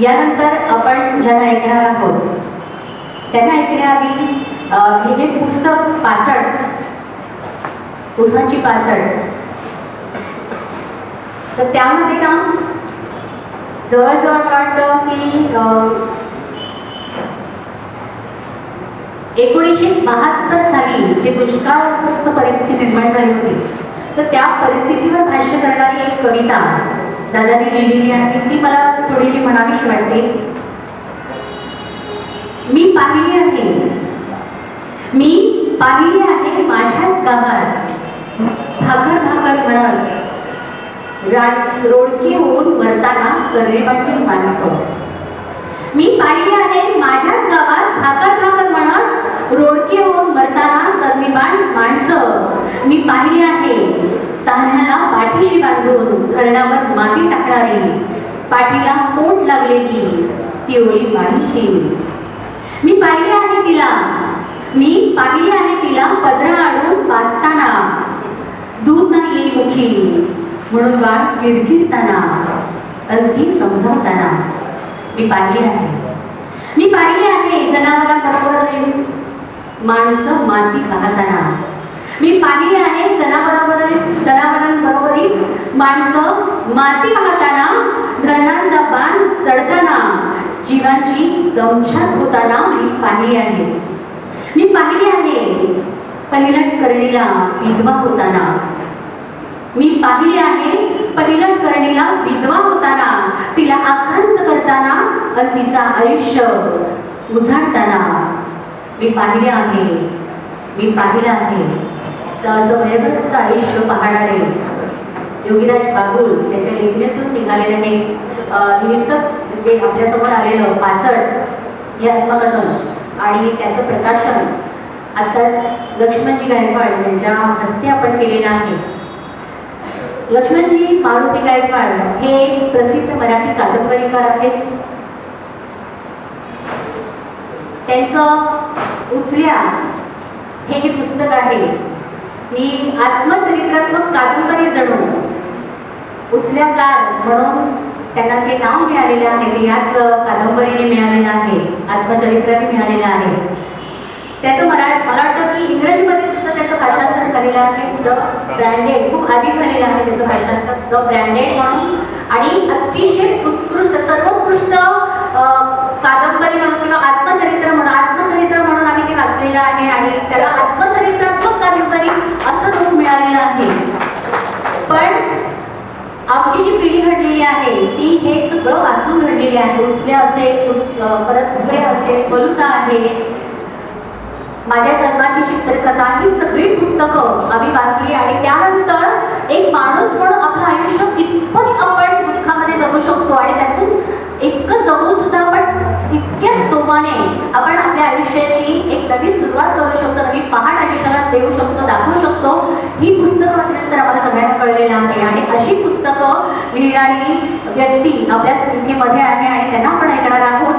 यानंतर आपण ज्यांना ऐकणार आहोत त्यांना ऐकण्याआधी हे जे पुस्तक पाचड उसाची पाचड तर त्यामध्ये ना जवळजवळ वाटतं की एकोणीसशे बहात्तर साली जे दुष्काळग्रस्त परिस्थिती निर्माण झाली होती तर त्या परिस्थितीवर भाष्य करणारी एक कविता दादानी लिहिलेली आहे. ती मला थोडीशी म्हणावीशी वाटते. मी पाहिली आहे. मी पाहिली आहे माझ्याच गावात. भाकर भाकर म्हणत. रा- रोडकी होऊन मरताना कर्रेवाटील माणसं. मी पाहिली आहे माझ्याच गावात भाकर भाकर म्हणत. रोडकी होऊन मरताना कर्णिबाण माणसं. मी पाहिली आहे. तान्ह्याला पाठीशी बांधून धरणावर माती टाकणारी पाठीला पोट लागलेली ती ओळी पाणी मी पाहिले आहे तिला मी पाहिली आहे तिला पदरा आणून पाचताना दूध नाही येई मुखी म्हणून बाळ किरकिरताना अगदी समजावताना. मी पाहिली आहे. मी पाहिले आहे जनावरांबरोबर माणसं माती पाहताना. मी पाहिली आहे जनावरांबरोबर जनावरांबरोबरीच माणसं माती वाहताना धरणांचा बांध चढताना जीवांची दंशात होताना मी पाहिली आहे. मी पाहिली आहे पहिलट करणीला विधवा होताना. मी पाहिली आहे पहिलट करणीला विधवा होताना तिला आकांत करताना आणि तिचा आयुष्य उजाडताना. मी पाहिले आहे मी पाहिलं आहे. तर असं वयग्रस्त आयुष्य पाहणारे योगीराज बागुल त्याच्या लेखणीतून निघालेले हे निमित्त जे आपल्यासमोर आलेलं पाचड हे आत्मकथन आणि त्याचं प्रकाशन आत्ताच लक्ष्मणजी गायकवाड यांच्या हस्ते आपण केलेलं आहे. लक्ष्मणजी मारुती गायकवाड हे एक प्रसिद्ध मराठी कादंबरीकार आहेत. त्यांचं उचल्या हे जे पुस्तक आहे ही आत्मचरित्रात्मक कादंबरी जणू उचल्या उचल्याकार म्हणून त्यांना जे नाव मिळालेलं आहे ते याच कादंबरीने मिळालेलं आहे आत्मचरित्राने मिळालेलं आहे. त्याचं मरा मला वाटतं की इंग्रजीमध्ये सुद्धा त्याचं भाषांतर झालेलं आहे द ब्रँडेड खूप आधी झालेलं आहे त्याचं भाषांतर द ब्रँडेड म्हणून. आणि अतिशय उत्कृष्ट सर्वोत्कृष्ट कादंबरी म्हणून किंवा आत्मचरित्र म्हणून आत्मचरित्र म्हणून आम्ही ते वाचलेलं आहे आणि त्याला आत्म कादंबरी असं रूप मिळालेलं आहे. पण आमची जी पिढी घडलेली आहे ती हे सगळं वाचून घडलेली आहे. उचल्या असेल परत उभे असेल बलुता आहे. माझ्या जन्माची चित्रकथा ही सगळी पुस्तकं आम्ही वाचली आणि त्यानंतर एक माणूस म्हणून आपलं आयुष्य कितपत आपण दुःखामध्ये जगू शकतो आणि त्यातून इतकं जगून सुद्धा आपण तितक्याच जोमाने आपण आयुष्याची एक नवी सुरुवात करू शकतो नवी पहाट आयुष्याला देऊ शकतो दाखवू शकतो. ही पुस्तकं वाचल्यानंतर आम्हाला सगळ्यांना कळलेलं आहे आणि अशी पुस्तकं लिहिणारी व्यक्ती आपल्या संख्येमध्ये आहे आणि त्यांना आपण ऐकणार आहोत.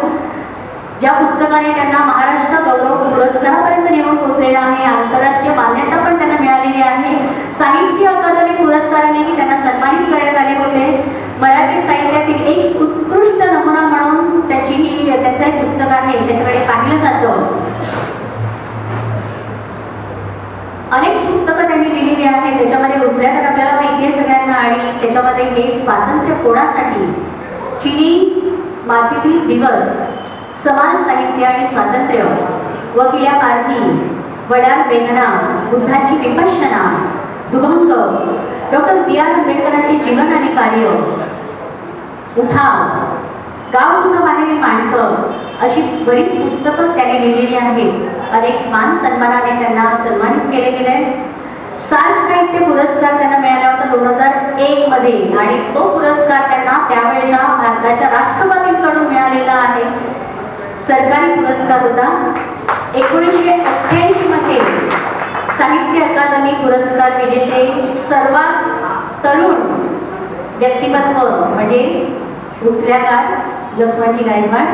ज्या पुस्तकाने त्यांना महाराष्ट्र गौरव पुरस्कारापर्यंत नेऊन पोहोचलेला आहे आंतरराष्ट्रीय मान्यता पण त्यांना मिळालेली आहे. साहित्य अकादमी पुरस्कारानेही त्यांना सन्मानित करण्यात आले होते. मराठी साहित्यातील एक उत्कृष्ट नमुना म्हणून त्याची ही त्याचं एक पुस्तक आहे त्याच्याकडे पाहिलं जातं. त्याच्यामध्ये हे स्वातंत्र्य कोणासाठी? चिनी मातीतील दिवस समाज साहित्य आणि स्वातंत्र्य वकिल्या पारधी वडार वेदना बुद्धाची विपश्यना दुभंग डॉक्टर बी आर आंबेडकरांचे जीवन आणि कार्य. उठाव गाव बाहेरील माणसं अशी बरीच पुस्तकं त्यांनी लिहिलेली आहेत. अनेक मान सन्मानाने त्यांना सन्मानित केले गेले साल साहित्य पुरस्कार त्यांना मिळाला होता दोन हजार एक मध्ये आणि तो पुरस्कार त्यांना त्यावेळेला भारताच्या राष्ट्रपतींकडून मिळालेला आहे. सरकारी पुरस्कार होता. एकोणीसशे अठ्ठ्याऐंशी मध्ये साहित्य अकादमी पुरस्कार विजेते सर्वात तरुण व्यक्तिमत्व म्हणजे उचल्याकार लखमाची गायकवाड.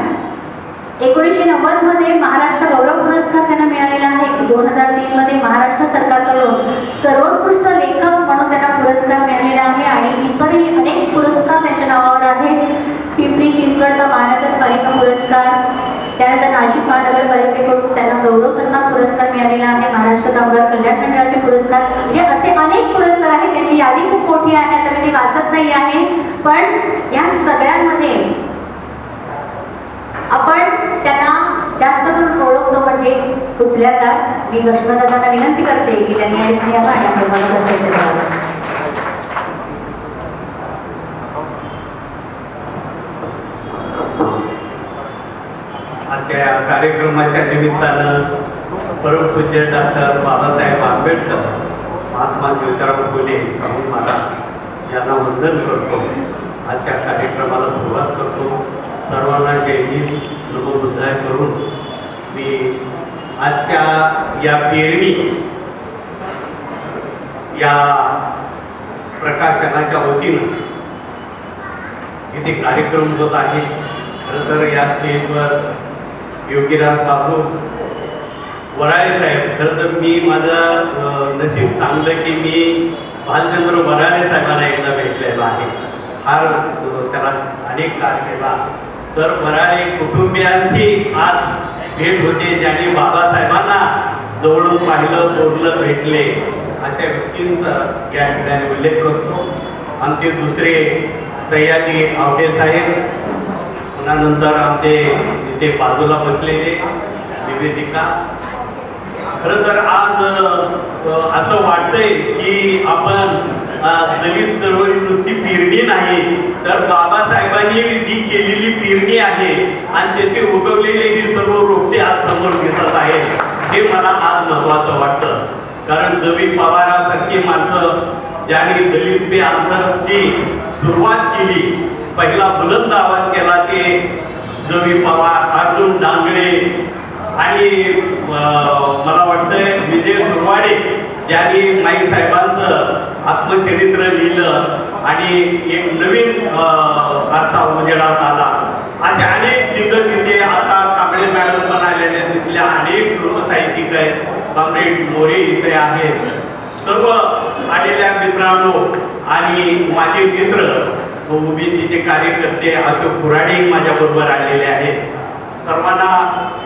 एकोणीसशे नव्वदमध्ये महाराष्ट्र गौरव पुरस्कार त्यांना मिळालेला आहे. दोन हजार तीन मध्ये महाराष्ट्र सरकारकडून सर्वोत्कृष्ट लेखक म्हणून त्यांना पुरस्कार मिळालेला आहे आणि इतरही अनेक पुरस्कार त्यांच्या नावावर आहेत. पिंपरी चिंचवडचा महानगरपालिका पुरस्कार त्यानंतर नाशिक महानगरपालिकेकडून त्यांना गौरव सन्मान पुरस्कार मिळालेला आहे. महाराष्ट्र कामगार कल्याण मंडळाचे पुरस्कार. म्हणजे असे अनेक पुरस्कार आहेत त्याची यादी खूप मोठी आहे. आता मी ती वाचत नाही आहे. पण या सगळ्यांमध्ये आपण त्यांना जास्त करून ओळखतो म्हणजे कुचल्यादार मी लक्ष्मणदादांना विनंती करते की त्यांनी या ठिकाणी यावं आणि आजच्या या कार्यक्रमाच्या निमित्तानं परमपूज्य डॉक्टर बाबासाहेब आंबेडकर महात्मा ज्योतिराव फुले शाहू महाराज यांना वंदन करतो. आजच्या कार्यक्रमाला सुरुवात करतो. सर्वांना जय हिंद करून मी आजच्या या पेरणी या प्रकाशनाच्या वतीनं इथे कार्यक्रम होत आहे. खरं तर या स्टेजवर योगीराज बाबू वराळे साहेब खरं तर मी माझं नशीब चांगलं की मी भालचंद्र वराळे साहेबांना एकदा भेटलेलो आहे. फार त्याला अनेक कार्य केला तर वराळे कुटुंबियांशी आज भेट होते. ज्यांनी बाबासाहेबांना जवळून पाहिलं बोललं भेटले. अशा व्यक्तींचा या ठिकाणी उल्लेख करतो. आमचे दुसरे सह्याद्री आवटे साहेब पुन्हा नंतर आमचे तिथे बाजूला बसलेले निवेदिका. खरं तर आज असं वाटतंय की आपण दलित चळवळी नुसती पेरणी नाही तर बाबासाहेबांनी जी केलेली पेरणी आहे आणि त्याचे उगवलेले ही सर्व रोपटे आज समोर दिसत आहेत हे मला आज महत्वाचं वाटतं. कारण जवी पवारासारखी माणसं ज्याने दलित पे आंदोलनची सुरुवात केली पहिला बुलंद आवाज केला ते जवी पवार अर्जुन डांगळे आणि अं, मला वाटतंय विजय सुरवाडे ज्यांनी माई साहेबांचं आत्मचरित्र लिहिलं आणि एक नवीन अं, अर्था उजेडात आला. असे अनेक दिग्गज इथे आता कांबळे मॅडम पण आलेले तिथल्या अनेक लोकसाहित्यिक आहेत. कॉम्रेड मोरे इथे आहेत. सर्व आलेल्या मित्रांनो आणि माझे मित्र ओबीसीचे कार्यकर्ते अशोक कुराडे माझ्या बरोबर आलेले आहेत. सर्वांना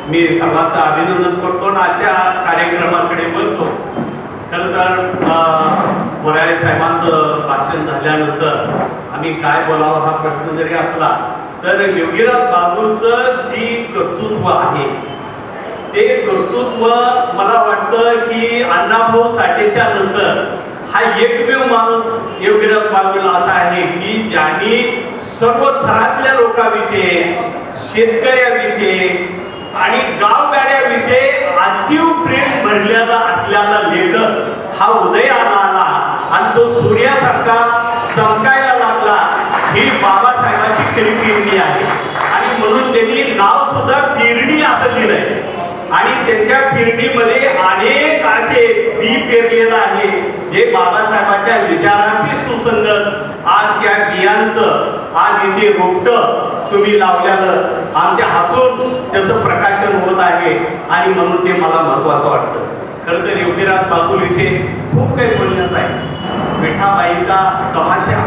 मी सर्वांचं अभिनंदन करतो आणि आजच्या कार्यक्रमाकडे बघतो खरं तर साहेबांचं भाषण झाल्यानंतर आम्ही काय बोलावं हा प्रश्न जरी असला तर योगीराज बाबूंचं जी कर्तृत्व आहे ते कर्तृत्व मला वाटतं की अण्णाभाऊ साठेच्या नंतर हा एकमेव माणूस योगीराज बाबूला असा आहे की ज्यांनी सर्व थरातल्या लोकांविषयी शेतकऱ्याविषयी आणि गावगाड्याविषयी अतिव प्रेम भरलेला असल्याला लेखक हा उदयाला आला. आणि तो सूर्यासारखा चमकायला लागला. ही बाबासाहेबांची खरी आहे. आणि म्हणून त्यांनी नाव सुद्धा पिरणी असं दिलंय. आणि त्यांच्या पिरणीमध्ये अनेक असे बी पेरलेलं आहे. जे बाबासाहेबांच्या विचारांची सुसंगत. आज त्या बियांचं आज इथे रोपट तुम्ही लावल्यानं आमच्या हातून त्याचं प्रकाशन होत आहे. आणि म्हणून ते मला महत्वाचं वाटतं. खरं तर योगीराज बाबूल इथे खूप काही बोलण्यात आहे. विठाबाईचा तमाशा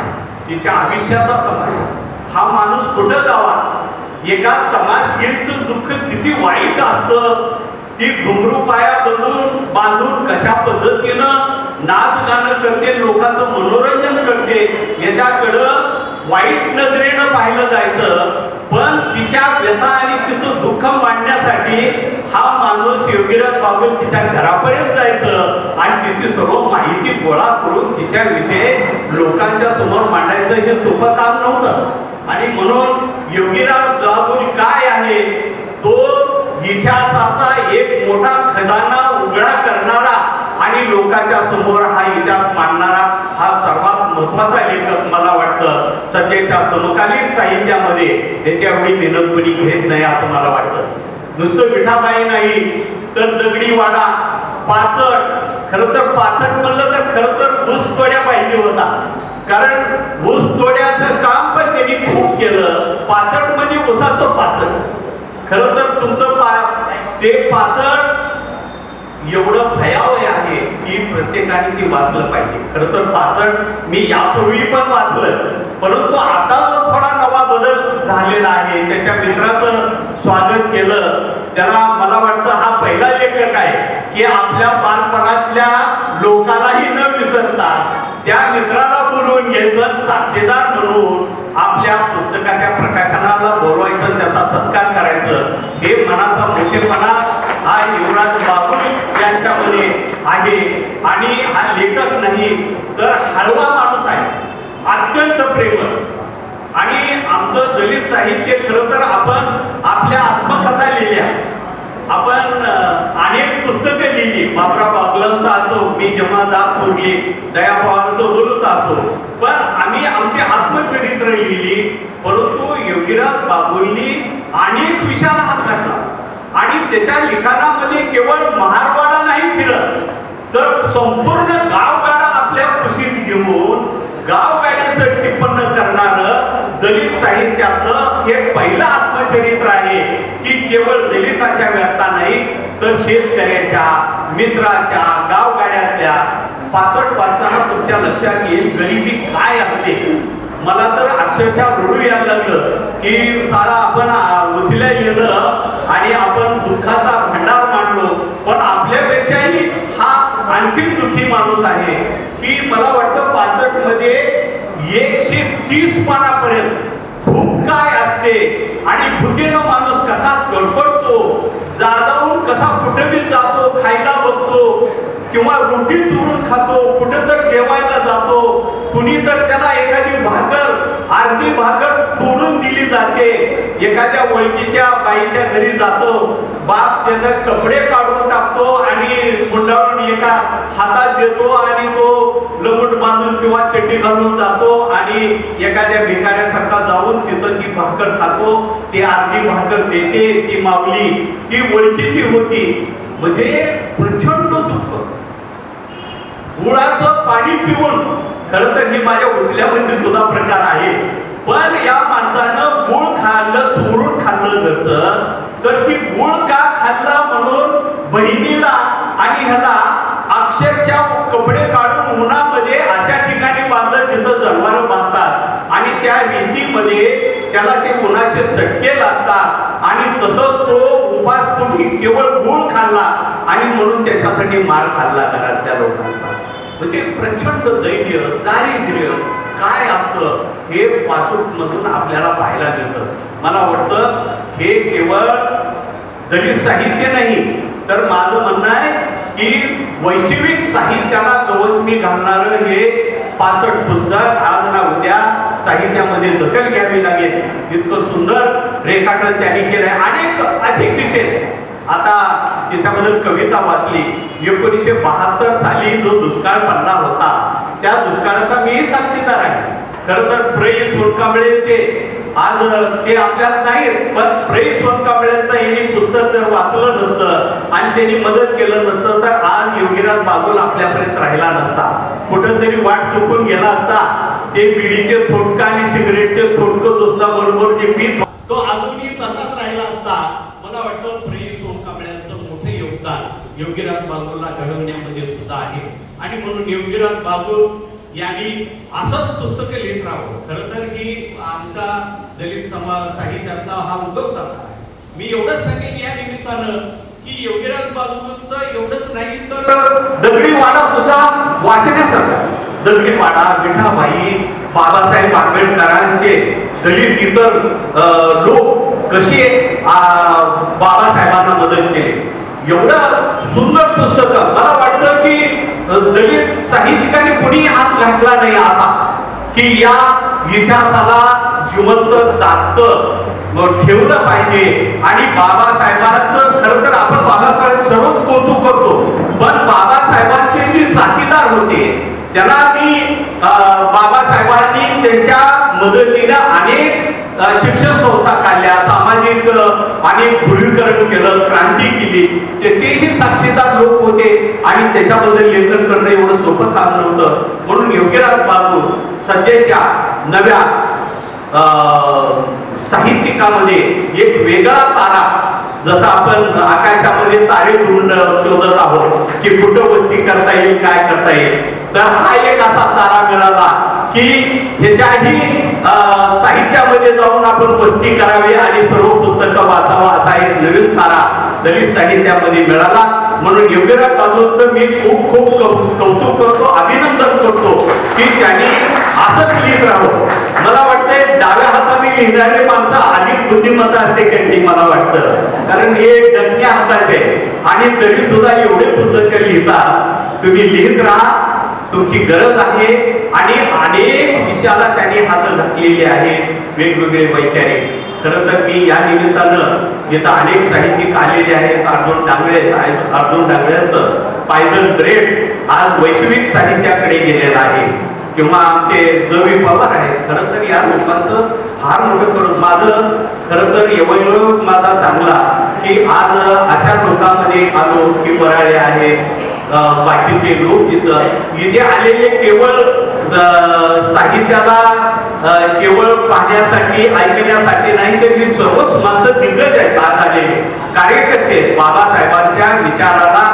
तिच्या आयुष्याचा तमाशा. हा माणूस कुठं जावा? एका तमाशगीरचं दुःख किती वाईट असतं? ती घुमरू पाया बनून बांधून कशा पद्धतीनं नाच गाणं करते लोकांचं मनोरंजन करते याच्याकडं वाईट नजरेनं पाहिलं जायचं. पण तिच्या व्यथा आणि तिचं दुःख मांडण्यासाठी हा माणूस योगीराज बाबू तिच्या घरापर्यंत जायचं आणि तिची सर्व माहिती गोळा करून तिच्याविषयी लोकांच्या समोर मांडायचं हे सोपं काम नव्हतं. आणि म्हणून योगीराज बाबू काय आहे? तो इतिहासाचा एक मोठा खजाना उघडा करणारा आणि लोकांच्या समोर हा इतिहास मांडणारा हा सर्वात महत्त्वाचा लेखक मला वाटतं. सध्याच्या समकालीन साहित्यामध्ये त्याच्या एवढी मेहनतपणी कोणी घेत नाही असं मला वाटतं. नुसतं विठाबाई नाही तर दगडी वाडा पाचट. खर तर पाचट म्हणलं तर खर तर ऊस तोड्या पाहिजे होता. कारण ऊस तोड्याचं काम पण त्यांनी खूप केलं. पाचट म्हणजे ऊसाचं पाचट. खर तर तुमचं पा ते पातळ एवढं भयावह आहे. की प्रत्येकाने ती वाचलं पाहिजे. खरं तर पातळ मी यापूर्वी पण वाचलं. परंतु आता जो थोडा नवा बदल झालेला आहे त्याच्या मित्राचं स्वागत केलं त्याला मला वाटतं हा पहिला लेखक आहे की आपल्या बालपणातल्या लोकांनाही न विसरता त्या मित्राला बोलवून घ्यायचं साक्षीदार म्हणून आपल्या पुस्तकाच्या प्रकाशनाला बोलवायचं त्याचा सत्कार करायचं हे मनाचा मोठेपणा हा युवराज बाबुल यांच्यामध्ये आहे आणि हा लेखक नाही तर हळवा माणूस आहे. अत्यंत प्रेमळ. आणि आमचं दलित साहित्य खरं तर आपण आपल्या आत्मकथा लिहिल्या. आपण अनेक पुस्तकं लिहिली. बाबराव बागलांचा असो मी जेव्हा जात बोलली दया पवारांचं बोलत असो. पण आम्ही आमची आत्मचरित्र लिहिली परंतु योगीराज बाबूंनी अनेक विषयाला हात घातला. आणि त्याच्या लिखाणामध्ये केवळ महारवाडा नाही फिरत. तर संपूर्ण गावगाडा आपल्या कुशीत घेऊन गावगाड्याचं टिप्पण करणारं दलित साहित्याचं हे पहिलं आत्मचरित्र आहे की केवळ दलिताच्या व्यक्ता नाही तर शेतकऱ्याच्या मित्राच्या गावगाड्यातल्या पाचट वाचताना तुमच्या लक्षात येईल गरिबी काय असते. मला तर अक्षरशः रडू यायला लागलं की सारा आपण उचल्या गेलं आणि आपण दुःखाचा भंडार मांडलो पण आपल्यापेक्षाही आणखी दुःखी माणूस आहे की मला वाटतं पाचटमध्ये एकशे तीस पानापर्यंत भूक काय असते आणि भुकेनं माणूस कसा तडपडतो जादावून कसा कुठे बी जातो खायला बघतो किंवा रोटी चुरून खातो कुठं तर जेवायला जातो कुणी तर त्याला एखादी भाकर अर्धी भाकर तोडून दिली जाते. एखाद्या ओळखीच्या बाईच्या घरी जातो बाप त्याचे कपडे काढून टाकतो आणि मुंडावर एका हातात देतो आणि तो लंगोट बांधून किंवा चड्डी घालून जातो आणि एखाद्या भिकाऱ्यासारखा जाऊन तिथं ती भाकर खातो ती अर्धी भाकर देते ती मावली ती ओळखीची होती. म्हणजे प्रचंड दुःख. गुळाचं पाणी पिऊन खरं तर ही माझ्या उठल्यावरती सुद्धा प्रकार आहे. पण या माणसानं गुळ खाल्लं चोरून खाल्लं जर तर ती गुळ का खाल्ला म्हणून बहिणीला आणि ह्याला अक्षरशः कपडे काढून उन्हामध्ये अशा ठिकाणी बांधलं तिथं जनावर बांधतात आणि त्या भिंतीमध्ये म्हणजे त्याला ते उन्हाचे चटके लागतात. आणि तसंच तो उपास पोटी केवळ गुळ खाल्ला आणि म्हणून त्याच्यासाठी मार खाल्ला घरातल्या लोकांचा. म्हणजे प्रचंड धैर्य दारिद्र्य काय असतं हे पाचूक मधून आपल्याला पाहायला मिळतं. मला वाटतं हे केवळ दलित साहित्य नाही तर माझं म्हणणं आहे की वैश्विक साहित्याला कवच घालणारं हे पाचट पुस्तक आज ना उद्या साहित्यामध्ये दखल घ्यावी लागेल. इतकं सुंदर रेखाटन त्यांनी केलंय. अनेक असे किस्से आता त्याच्याबद्दल कविता वाचली. एकोणीसशे बहात्तर साली जो दुष्काळ पडला होता त्या दुष्काळाचा मी साक्षीदार आहे. खर तर प्रै सोनकांबळेचे आज ते आपल्यात नाहीत पण प्रै सोनकांबळेचं यांनी पुस्तक जर वाचलं नसतं आणि त्यांनी मदत केलं नसतं तर आज योगीराज बागुल आपल्यापर्यंत राहिला नसता. कुठंतरी वाट चुकून गेला असता. ते बिडीचे थोडकं आणि सिगरेटचे थोडकं दोस्ताबरोबर जे पीत तो अजूनही तसाच राहिला असता. मला वाटतं प्रई सोनकांबळ्यांचं मोठं योगदान योगीराज बागुलला घडवण्यामध्ये सुद्धा आहे. आणि म्हणून योगीराज बागुल यांनी असंच पुस्तकं लिहित राहावं. खरं तर ही आमचा दलित समाज साहित्यातला हा उगवता आहे. मी एवढंच सांगेन या निमित्तानं की योगीराज बागुलचं एवढंच नाही तर दगडी वाडा सुद्धा वाचण्यासारखा दगडी वाडा विठाबाई बाबासाहेब आंबेडकरांचे दलित इतर लोक कसे बाबासाहेबांना मदत केली. एवढं सुंदर पुस्तक. मला वाटतं की दलित साहित्यिकांनी कुणी हात घातला नाही आता. की या इतिहासाला जिवंत जात ठेवलं पाहिजे. आणि बाबासाहेबांचं खरं तर आपण बाबासाहेब सर्वच कौतुक करतो. पण बाबासाहेबांचे जे साथीदार होते त्यांना मी अं, बाबासाहेबांनी त्यांच्या मदतीनं अनेक शिक्षण संस्था काढल्या सामाजिक आणि अनेक ध्रुवीकरण केलं क्रांती केली. त्याचेही साक्षीदार लोक होते आणि त्याच्याबद्दल लेखन करणं एवढं सोपं काम नव्हतं. म्हणून योग्यराज बाजू सध्याच्या नव्या अं, साहित्यिकामध्ये एक वेगळा तारा जसं आपण आकाशामध्ये तारे ढूंढ शोधत आहोत की कुठं वस्ती करता येईल काय करता येईल. तर हा एक असा तारा मिळाला. की ह्याच्याही साहित्यामध्ये जाऊन आपण वस्ती करावी आणि सर्व पुस्तकं वाचावं असा एक नवीन तारा दलित साहित्यामध्ये मिळाला. म्हणून योगीराज बाजूचं मी खूप खूप कौतुक करतो अभिनंदन करतो की त्यांनी असंच लिहित राहावं. मला वाटतंय डाव्या हाताने लिहिणारे माणसं अधिक बुद्धिमत्ता असते त्यांनी मला वाटतं. कारण हे डंक्या हाताचे आणि तरी सुद्धा एवढे पुस्तकं लिहिता तुम्ही लिहित राहा तुमची गरज आहे आणि अनेक विषयाला त्यांनी हात घातलेले आहेत वेगवेगळे वैचारिक. खरं तर मी या निमित्तानं इथं अनेक साहित्यिक आलेले आहेत. अर्जुन डांगळे अर्जुन डांगळ्यांचं पायदल ब्रेड आज वैश्विक साहित्याकडे गेलेलं आहे. किंवा आमचे जवी पवार आहेत. खरं तर या लोकांचं फार मोठं करून माझं खरं तर एवढं माझा चांगला की आज अशा लोकांमध्ये आलो की वराळे आहेत अं, बाकीचे इथं इथे आलेले केवळ साहित्याला केवळ पाहण्यासाठी ऐकण्यासाठी नाही तर मी सर्वच माणसं दिग्गज आहेत आज आलेले. कार्यकर्ते बाबासाहेबांच्या विचाराला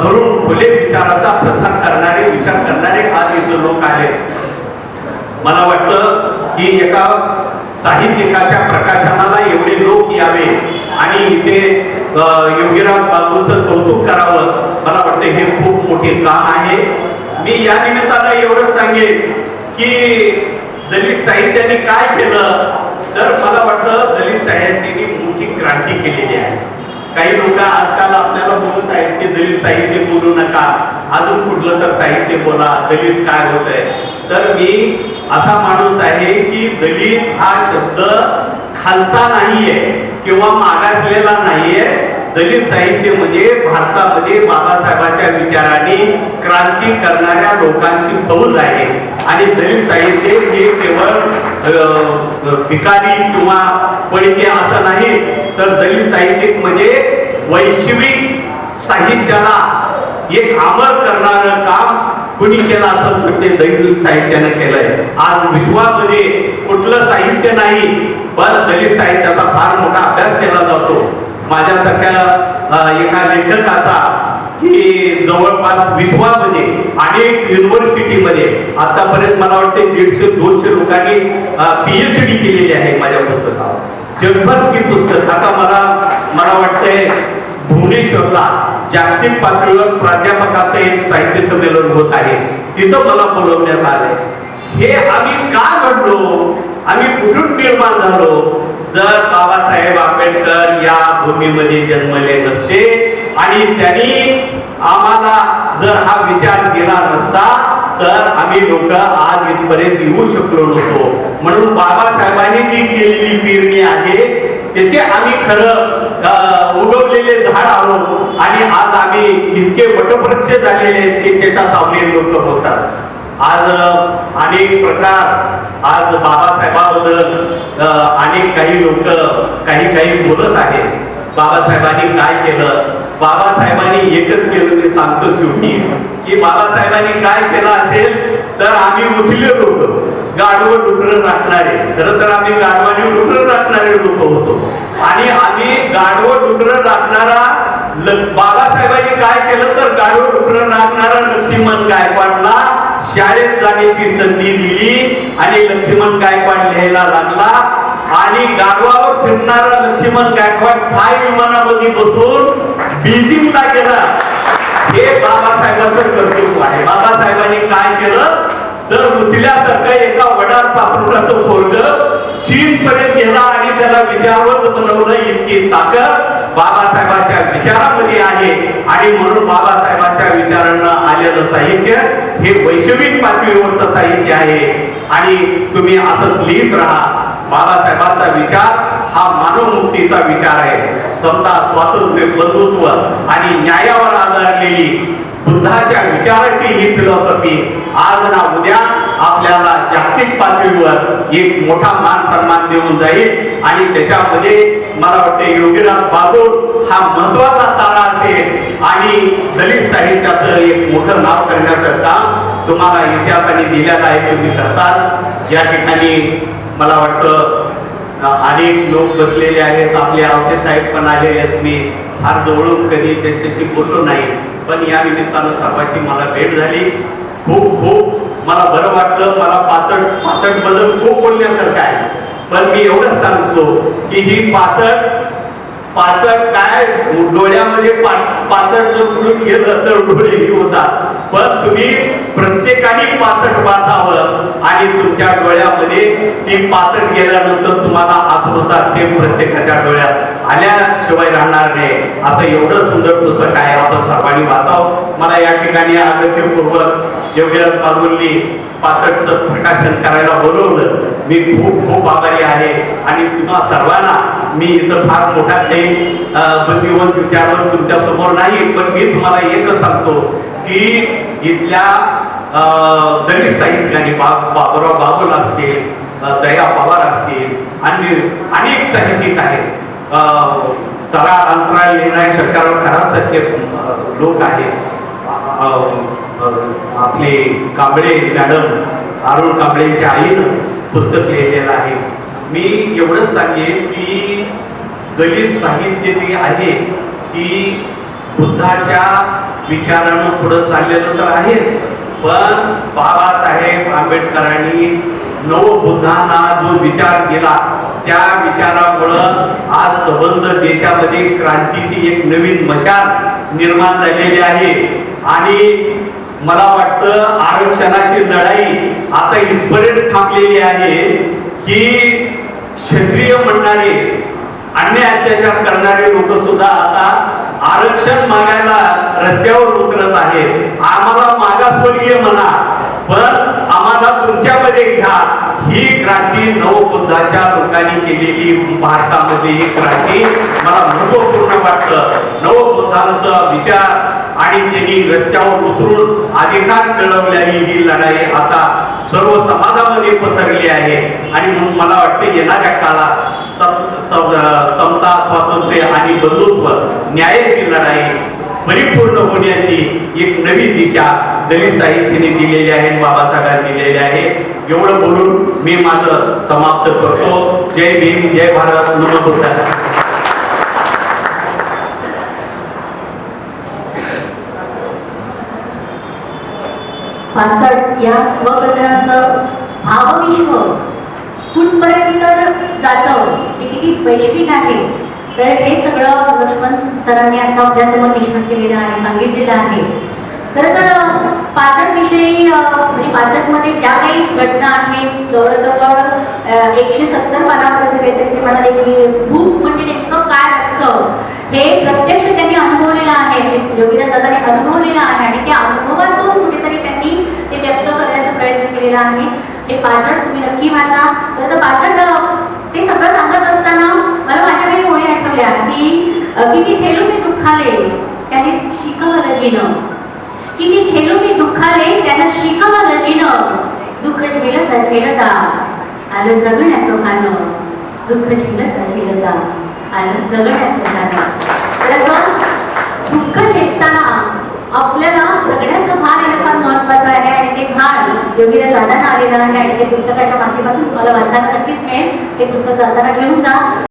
भरून खुले विचाराचा प्रसार करणारे विचार करणारे आज इथं लोक आहेत मला वाटतं की एका साहित्यिकाच्या प्रकाशनाला एवढे लोक यावे. आणि इथे योगीराम बाबूंचं कौतुक करावं मला वाटतं हे खूप मोठे काम आहे. मी या निमित्तानं एवढंच सांगेन की दलित साहित्याने काय केलं तर मला वाटतं दलित साहित्याने मोठी क्रांती केलेली आहे. काही लोक आजकाल आपल्याला बोलत आहेत की दलित साहित्य बोलू नका अजून कुठलं तर साहित्य बोला दलित काय होत आहे तर मी असा माणूस आहे की दलित हा शब्द खालचा नाहीये. किंवा मागासलेला नाहीये. दलित साहित्य म्हणजे भारतामध्ये बाबासाहेबांच्या विचाराने क्रांती करणाऱ्या लोकांची फौज आहे. आणि दलित साहित्य हे केवळ भिकारी किंवा पडके असं नाही तर दलित साहित्य म्हणजे वैश्विक साहित्याला एक आमर करणारं काम कुणी केलं असं म्हणजे दलित साहित्याने केलंय. आज विश्वामध्ये कुठलं साहित्य नाही पण दलित साहित्याचा फार मोठा अभ्यास केला जातो. माझ्यासारख्या एका लेखकाचा की जवळपास विश्वामध्ये अनेक युनिव्हर्सिटीमध्ये आतापर्यंत मला वाटते दीडशे दोनशे लोकांनी पीएच डी केलेली आहे माझ्या पुस्तकावर. जगभर की पुस्तक. आता मला मला वाटतंय भुवनेश्वरला जागतिक पातळीवर प्राध्यापकाचं एक साहित्य संमेलन होत आहे. तिथं मला बोलवण्यात आलंय. हे आम्ही का घडलो? आम्ही कुठून निर्माण झालो. जर बाबासाहेब आंबेडकर या भूमीमध्ये जन्मले नसते आणि त्यांनी आम्हाला जर हा विचार केला नसता तर आम्ही लोक आज इथपर्यंत येऊ शकलो नसतो म्हणून बाबासाहेबांनी जी केलेली पेरणी आहे त्याचे आम्ही खरं उगवलेले झाड आहोत आणि आज आम्ही इतके वटवृक्ष झालेले आहेत की त्याच्या सावली लोक होतात आज अनेक प्रकार आज बाबासाहेबाबद्दल अनेक काही लोक काही काही बोलत आहेत. बाबासाहेबांनी काय केलं? बाबासाहेबांनी एकच केलं मी सांगतो शेवटी की बाबासाहेबांनी काय केलं असेल तर आम्ही उचले लोक गाडवं डुकरं राखणारे खरं तर आम्ही गाढवाने डुकरं राखणारे लोक होतो. आणि आम्ही गाडवं डुकरं राखणारा बाबासाहेबांनी काय केलं तर गाडवं डुकरं राखणारा लक्ष्मण गायकवाडला शाळेत जाण्याची संधी दिली आणि लक्ष्मण गायकवाड लिहायला लागला. आणि गाडवावर फिरणारा लक्ष्मण गायकवाड थाय विमानामध्ये बसून बीजिंगला गेला. हे बाबासाहेबांचं कर्तृत्व आहे. बाबासाहेबांनी काय केलं? तर उचल्यासारखं एका वडा सापडाचं पोरग चीन पर्यंत गेला आणि त्याला विचारवत बनवलं इतकी ताकद बाबासाहेबांच्या विचारामध्ये आहे. आणि म्हणून बाबासाहेबांच्या विचारांना आलेलं साहित्य हे वैश्विक पातळीवरचं साहित्य आहे. आणि तुम्ही असंच लिहित राहा. बाबासाहेबांचा विचार हा मानवमुक्तीचा विचार आहे. स्वतः स्वातंत्र्य बंधुत्व आणि न्यायावर आधारलेली बुद्धाच्या विचाराची ही फिलॉसॉफी आज ना उद्या आपल्याला जागतिक पातळीवर एक मोठा मान सन्मान देऊन जाईल. आणि त्याच्यामध्ये मला वाटते योगीनाथ बागोल हा महत्त्वाचा तारा असेल. आणि दलित साहित्याचं एक मोठं नाव करण्याचं काम तुम्हाला इतिहासाने दिलेलं आहे तुम्ही करतात. या ठिकाणी मला वाटतं अनेक लोक बसलेले आहेत आपले आवटे साहेब पण आलेले आहेत. मी फार जवळून कधी त्यांच्याशी बोललो नाही पण या निमित्तानं सर्वांची मला भेट झाली. खूप खूप मला बरं वाटलं मला पाचट पाचट बदल खूप बोलण्यासारखं आहे. पण मी एवढंच सांगतो की ही पाचट पाचट काय डोळ्यामध्ये पातळ पाचट जर उडून गेलं तर डोळे होतात पण तुम्ही प्रत्येकाने पासट वाचावं. आणि तुमच्या डोळ्यामध्ये ती पासट गेल्यानंतर तुम्हाला आसवतात ते प्रत्येकाच्या डोळ्यात आल्याशिवाय राहणार नाही. असं एवढं सुंदर पुस्तक आहे. आपण सर्वांनी वाचावं. मला या ठिकाणी अगत्यपूर्वक योगीराज बाबूंनी पाचटचं प्रकाशन करायला बोलवलं. मी खूप खूप आभारी आहे. आणि तुम्हा सर्वांना मी इथं फार मोठा काही अं, बुद्धिवंत तुमच्यासमोर नाही पण मी तुम्हाला एकच सांगतो की इथल्या दलित साहित्याने बाबुराव बाबुल असतील दया पवार असतील आणि अनेक साहित्यिक आहेत. तरा अंतराळ लिहिणारे सरकारवर खराबसारखे अं, लोक आहेत. आपले कांबळे मॅडम अरुण कांबळेच्या आईनं पुस्तक लिहिलेलं आहे. मी एवढंच सांगेन की दलित साहित्य जे आहे ती बुद्धाच्या विचारानं पुढं चाललेलं तर आहे पण बाबासाहेब आंबेडकरांनी नव बुद्धांना जो विचार केला त्या विचारामुळं आज संबंध देशामध्ये क्रांतीची एक नवीन मशाल निर्माण झालेली आहे. आणि मला वाटतं आरक्षणाची लढाई आता इथपर्यंत थांबलेली आहे की क्षत्रिय म्हणणारे अन्य अत्याचार करणारे लोक सुद्धा आता आरक्षण मागायला रस्त्यावर उतरत आहे. आम्हाला मागासवर्गीय म्हणा पण आम्हाला तुमच्यामध्ये घ्या. ही क्रांती नवबुद्धाच्या लोकांनी केलेली भारतामध्ये ही क्रांती मला महत्त्वपूर्ण वाटतं. नवबुद्धांचा विचार आणि त्यांनी रस्त्यावर उतरून अधिकार मिळवल्याने ही लढाई आता सर्व समाजामध्ये पसरली आहे. आणि म्हणून मला वाटते येणाऱ्या काळात सम- सम- समता स्वातंत्र्य आणि बंधुत्व न्यायाची लढाई परिपूर्ण होण्याची एक नवी दिशा दलित साहित्याने दिलेली आहे बाबासाहेबांनी दिलेली आहे. एवढं बोलून मी माझं समाप्त करतो. जय भीम जय भारत नमस्कार या स्वकथनाचं भावविश्व कुठपर्यंत जातं? जे किती वैश्विक आहे? तर हे सगळं लक्ष्मण सरांनी आता आपल्यासमोर निष्पन्न केलेलं आहे सांगितलेलं आहे. खरं तर पाचक विषयी म्हणजे पाचटमध्ये ज्या काही घटना आहेत जवळजवळ एकशे सत्तर पानापर्यंत काहीतरी ते म्हणाले की भूक म्हणजे नेमकं काय असतं हे प्रत्यक्ष त्यांनी अनुभवलेलं आहे. योगीदास दादांनी अनुभवलेलं आहे आणि त्या अनुभवातून कुठेतरी त्यांनी ते व्यक्त करण्याचा प्रयत्न केलेला आहे. हे पाचट तुम्ही नक्की वाचा. तर पाचट ते सगळं सांगत असताना मला माझ्या काही ओळी की किती झेलू मी दुःखाले त्याने शिकवलं जिन किती झेलू मी दुःखाले त्यानं शिकवलं जिन दुःख झेलता झेलता आलं जगण्याचं भानं दुःख झेलता झेलता आलं जगण्याचं भानं तर असं दुःख झेलताना आपल्याला जगण्याचं भान येणं फार महत्वाचं आहे. आणि ते भान योगीला जाताना आलेलं आहे. आणि ते पुस्तकाच्या माध्यमातून तुम्हाला वाचायला नक्कीच मिळेल. ते पुस्तक जाताना घेऊन जा.